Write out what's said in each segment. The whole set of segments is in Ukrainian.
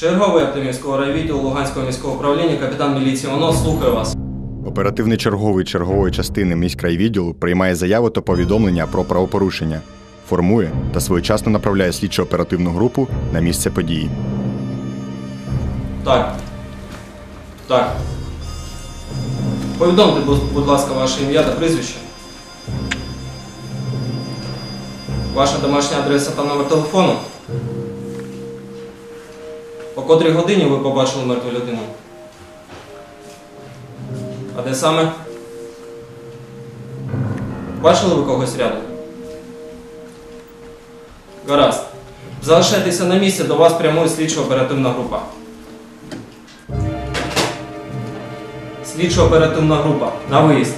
Черговий Артемівського райвідділу Луганського міського управління, капітан міліції ОНО, слухаю вас. Оперативний черговий чергової частини міськрайвідділу приймає заяву та повідомлення про правопорушення, формує та своєчасно направляє слідчо оперативну групу на місце події. Так. Так. Повідомте, будь ласка, ваше ім'я та прізвище. Ваша домашня адреса та номер телефону. По котрій годині ви побачили мертву людину? А де саме? Бачили ви когось рядом? Гаразд. Залишайтеся на місці, до вас прямує слідчо-оперативна група. Слідчо-оперативна група. На виїзд.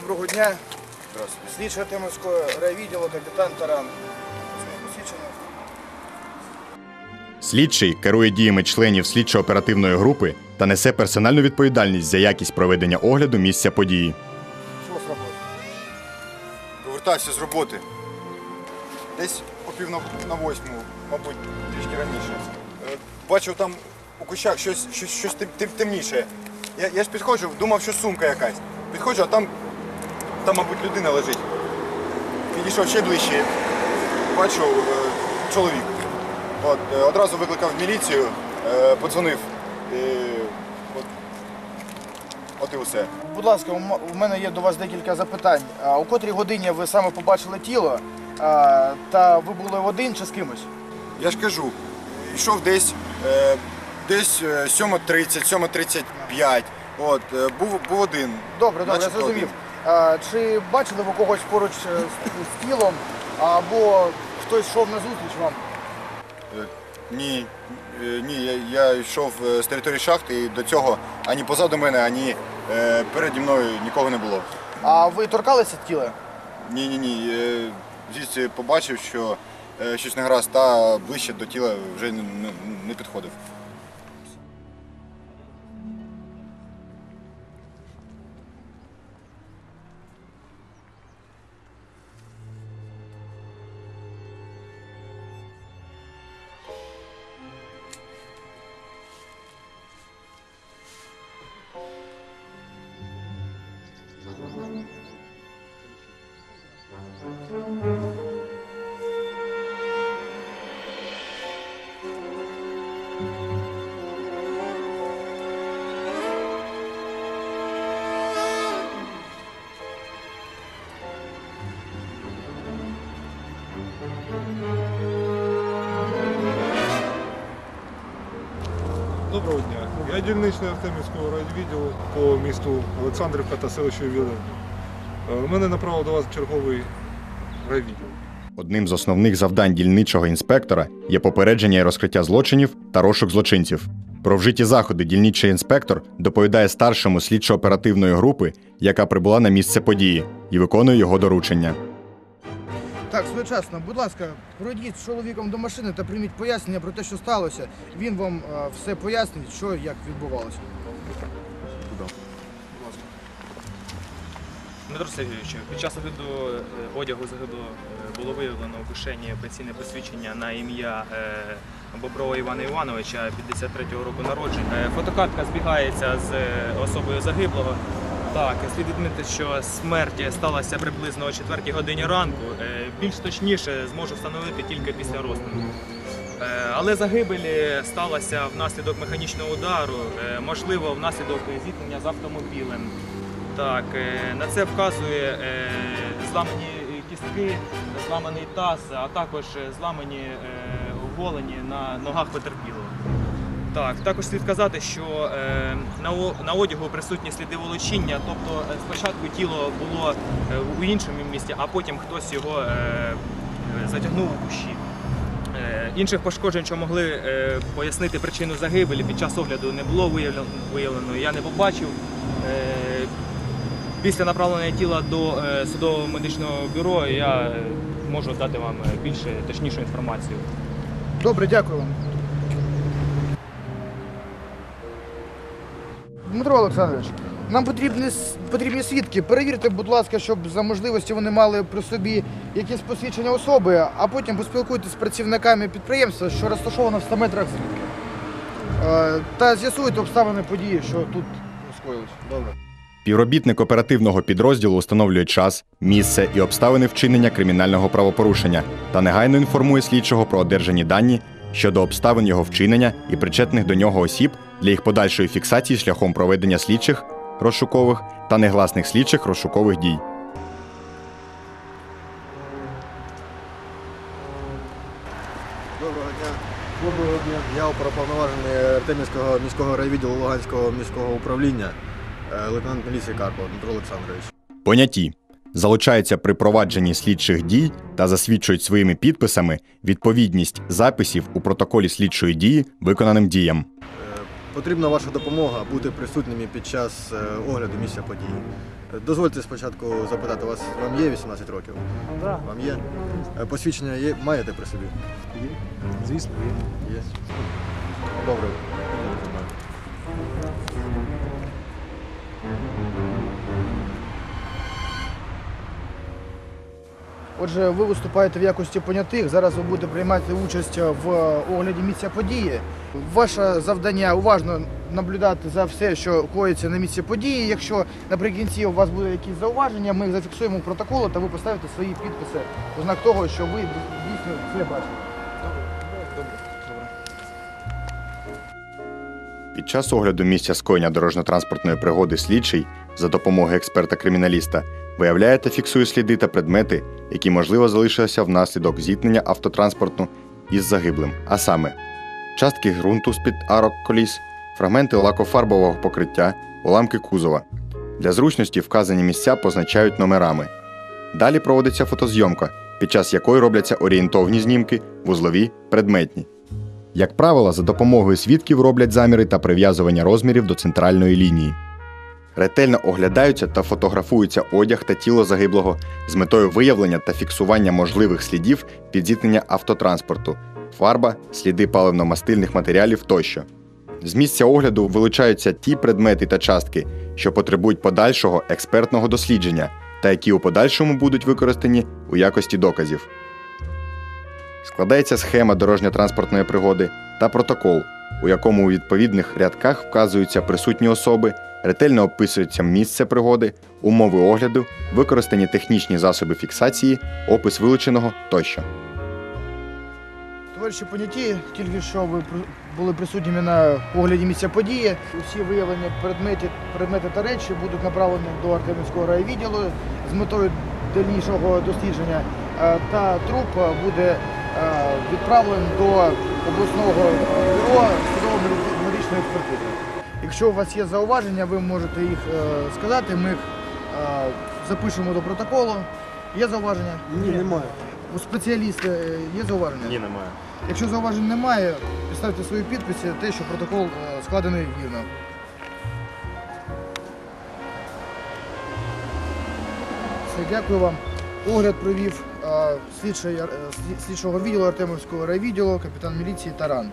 Доброго дня. Здравствуйте. Слідчий Артемовського райвідділу капітан Таран. Слідчий керує діями членів слідчо-оперативної групи та несе персональну відповідальність за якість проведення огляду місця події. Що з роботи? Повертався з роботи. Десь о пів на, на восьму, мабуть, трішки раніше. Е, Бачив там у кущах щось, щось, щось тем- тем- темніше. Я, я ж підходжу, думав, що сумка якась. Підходжу, а там, там, мабуть, людина лежить. Підійшов ще ближче. Бачу е, чоловік. От, е, одразу викликав міліцію, е, подзвонив. І, от, от і усе. Будь ласка, у мене є до вас декілька запитань. А у котрій годині ви саме побачили тіло? А, та ви були один чи з кимось? Я ж кажу, йшов десь, десь е, 7.30, 7.35. От, був, був один. Добре, добре, я зрозумів. Чи бачили ви когось поруч е, з, тілом, або хтось йшов на зустріч вам? Е, ні, е, ні, я, я йшов з території шахти і до цього ані позаду мене, ані е, переді мною нікого не було. А ви торкалися тіла? Ні, ні, ні. Звідси побачив, що е, щось не гаразд, та ближче до тіла вже не, не, не підходив. Доброго дня. Я дільничний Артемівського райвідділу по місту Олександрівка та селищу Вілин. У мене направив до вас черговий райвідділ. Одним з основних завдань дільничого інспектора є попередження і розкриття злочинів та розшук злочинців. Про вжиті заходи дільничий інспектор доповідає старшому слідчо-оперативної групи, яка прибула на місце події, і виконує його доручення. Так, своєчасно, будь ласка, пройдіть з чоловіком до машини та прийміть пояснення про те, що сталося. Він вам е, все пояснить, що і як відбувалося. Дмитро Сергійович, під час огляду е, одягу загиблого е, було виявлено у кишені пенсійне посвідчення на ім'я е, Боброва Івана Івановича 53-го року народження. Фотокартка збігається з особою загиблого. Так, слід відмітити, що смерть сталася приблизно о 4 годині ранку. Більш точніше зможу встановити тільки після розтину. Але загибель сталася внаслідок механічного удару, можливо, внаслідок зіткнення з автомобілем. Так, е, на це вказує е, зламані кістки, зламаний таз, а також е, зламані е, оголені на ногах потерпілого. Так, також слід казати, що е, на, одягу присутні сліди волочіння, тобто е, спочатку тіло було е, у іншому місці, а потім хтось його е, е, затягнув у кущі. Е, Інших пошкоджень, що могли е, пояснити причину загибелі, під час огляду не було виявлено я не побачив. Після направлення тіла до е, судового медичного бюро я можу дати вам е, більше точнішу інформацію. Добре, дякую вам. Дмитро Олександрович, нам потрібні, потрібні свідки. Перевірте, будь ласка, щоб за можливості вони мали при собі якісь посвідчення особи, а потім поспілкуйтесь з працівниками підприємства, що розташовано в 100 метрах звідки. Е, Та з'ясуйте обставини події, що тут скоїлось. Добре. Співробітник оперативного підрозділу встановлює час, місце і обставини вчинення кримінального правопорушення та негайно інформує слідчого про одержані дані щодо обставин його вчинення і причетних до нього осіб для їх подальшої фіксації шляхом проведення слідчих розшукових та негласних слідчих розшукових дій. Доброго дня. Доброго дня. Я оперуповноважений Артемівського міського райвідділу Луганського міського управління, лейтенант міліції Карпов Дмитро Олександрович. Поняті залучаються при провадженні слідчих дій та засвідчують своїми підписами відповідність записів у протоколі слідчої дії виконаним діям. Е, Потрібна ваша допомога бути присутніми під час е, огляду місця події. Е, Дозвольте спочатку запитати вас, вам є 18 років? Так, Вам є? Е, Посвідчення є, маєте при собі? є. Звісно, є. Є. Добре. Отже, ви виступаєте в якості понятих. Зараз ви будете приймати участь в огляді місця події. Ваше завдання уважно наблюдати за все, що коїться на місці події. Якщо наприкінці у вас буде якісь зауваження, ми їх зафіксуємо в протоколі та ви поставите свої підписи у знак того, що ви дійсно це бачите. Під час огляду місця скоєння дорожньо-транспортної пригоди слідчий за допомогою експерта-криміналіста виявляє та фіксує сліди та предмети, які можливо залишилися внаслідок зіткнення автотранспорту із загиблим, а саме частки ґрунту з-під арок коліс, фрагменти лакофарбового покриття, уламки кузова. Для зручності вказані місця позначають номерами. Далі проводиться фотозйомка, під час якої робляться орієнтовні знімки, вузлові, предметні. Як правило, за допомогою свідків роблять заміри та прив'язування розмірів до центральної лінії. Ретельно оглядаються та фотографуються одяг та тіло загиблого з метою виявлення та фіксування можливих слідів від зіткнення автотранспорту, фарба, сліди паливно-мастильних матеріалів тощо. З місця огляду вилучаються ті предмети та частки, що потребують подальшого експертного дослідження та які у подальшому будуть використані у якості доказів. Складається схема дорожньо-транспортної пригоди та протокол, у якому у відповідних рядках вказуються присутні особи, ретельно описується місце пригоди, умови огляду, використані технічні засоби фіксації, опис вилученого тощо. Товариші поняті, тільки що ви були присутніми на огляді місця події. Усі виявлені предмети, предмети та речі будуть направлені до Артемівського райвідділу з метою дальнішого дослідження. Е, Та труп буде е, відправлений до обласного бюро судово-медичної експертизи. Якщо у вас є зауваження, ви можете їх е, сказати. Ми їх е, запишемо до протоколу. Є зауваження? Ні, немає. У спеціаліста е, є зауваження? Ні, немає. Якщо зауважень немає, підставте свої підписи, те, що протокол складений вірно. Все, дякую вам. Огляд провів слідчого відділу Артемовського райвідділу, капітан міліції Таран.